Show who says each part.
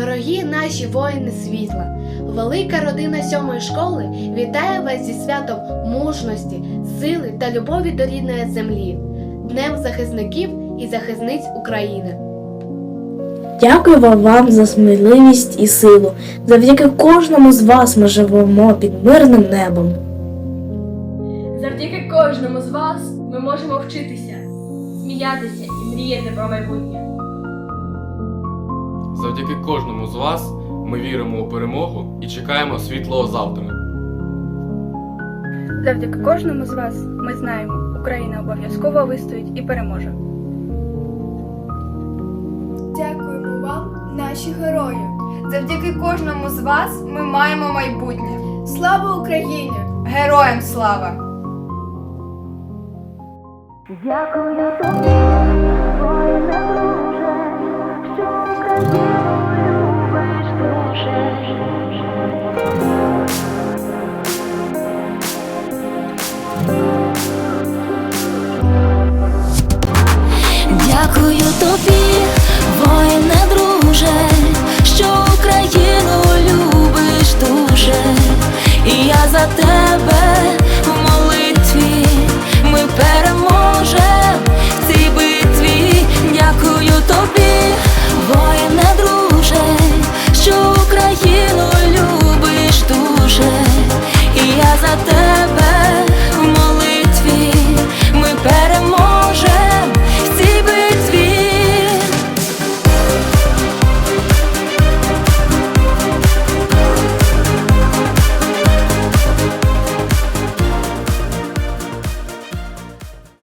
Speaker 1: Дорогі наші воїни світла, велика родина сьомої школи вітає вас зі святом мужності, сили та любові до рідної землі, Днем захисників і захисниць України.
Speaker 2: Дякую вам за сміливість і силу. Завдяки кожному з вас ми живемо під мирним небом.
Speaker 3: Завдяки кожному з вас ми можемо вчитися, сміятися і мріяти про майбутнє.
Speaker 4: Завдяки кожному з вас ми віримо у перемогу і чекаємо світлого завтра.
Speaker 5: Завдяки кожному з вас ми знаємо, Україна обов'язково вистоїть і переможе.
Speaker 6: Дякуємо вам, наші герої. Завдяки кожному з вас ми маємо майбутнє. Слава Україні! Героям слава!
Speaker 7: Дякую тобі, друже, що Україну Дякую тобі, воїне